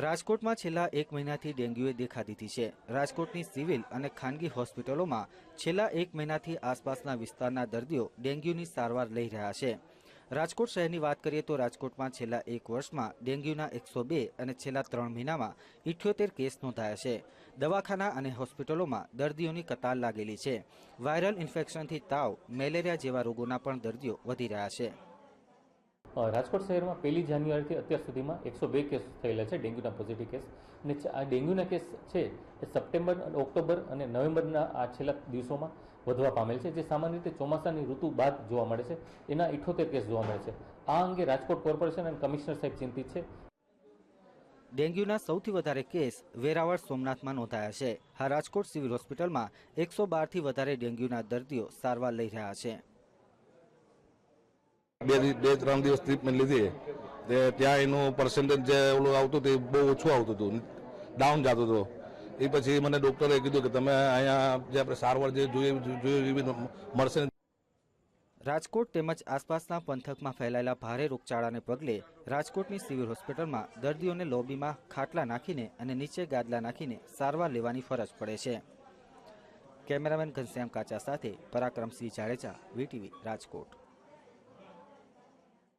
રાજકોટમાં છેલ્લા એક મહિનાથી ડેન્ગ્યુએ દેખા દીધી છે. રાજકોટની સિવિલ અને ખાનગી હોસ્પિટલોમાં છેલ્લા એક મહિનાથી આસપાસના વિસ્તારના દર્દીઓ ડેન્ગ્યુની સારવાર લઈ રહ્યા છે. રાજકોટ શહેરની વાત કરીએ તો રાજકોટમાં છેલ્લા એક વર્ષમાં ડેન્ગ્યુના એકસો બે અને છેલ્લા ત્રણ મહિનામાં ઇઠ્યોતેર કેસ નોંધાયા છે. દવાખાના અને હોસ્પિટલોમાં દર્દીઓની કતાર લાગેલી છે. વાયરલ ઇન્ફેક્શનથી તાવ, મેલેરિયા જેવા રોગોના પણ દર્દીઓ વધી રહ્યા છે. રાજકોટ શહેરમાં પહેલી જાન્યુઆરીથી અત્યાર સુધીમાં એકસો બે કેસ થયેલા છે ડેન્ગ્યુના પોઝિટિવ કેસ. અને આ ડેન્ગ્યુના કેસ છે એ સપ્ટેમ્બર અને ઓક્ટોબર અને નવેમ્બરના આ છેલ્લા દિવસોમાં વધવા પામેલ છે, જે સામાન્ય રીતે ચોમાસાની ઋતુ બાદ જોવા મળે છે. એના ઇઠોતેર કેસ જોવા મળે છે. આ અંગે રાજકોટ કોર્પોરેશન અને કમિશનર સાહેબ ચિંતિત છે. ડેન્ગ્યુના સૌથી વધારે કેસ વેરાવળ સોમનાથમાં નોંધાયા છે. હા રાજકોટ સિવિલ હોસ્પિટલમાં એકસો બારથી વધારે ડેન્ગ્યુના દર્દીઓ સારવાર લઈ રહ્યા છે. બે બે, ત્રણ દિવસ ટ્રીટમેન્ટ લીધી. તે ત્યાં એનું પર્સન્ટેજ જે ઓલું આવતું હતું એ બહુ ઓછું આવતું હતું. ડાઉન જતું હતું. એ પછી મને ડૉક્ટરે કીધું કે તમે અહીંયા જે આપણે સારવાર જે જોઈએ એવી મળશે રાજકોટ તેમજ આસપાસના પંથકમાં ફેલાયેલા ભારે રોગચાળાને પગલે રાજકોટની સિવિલ હોસ્પિટલમાં દર્દીઓને લોબીમાં ખાટલા નાખીને અને નીચે ગાદલા નાખીને સારવાર લેવાની ફરજ પડે છે. કેમેરામેન ઘનશ્યામ કાચા સાથે પરાક્રમસિંહ જાડેજા, વીટીવી રાજકોટ.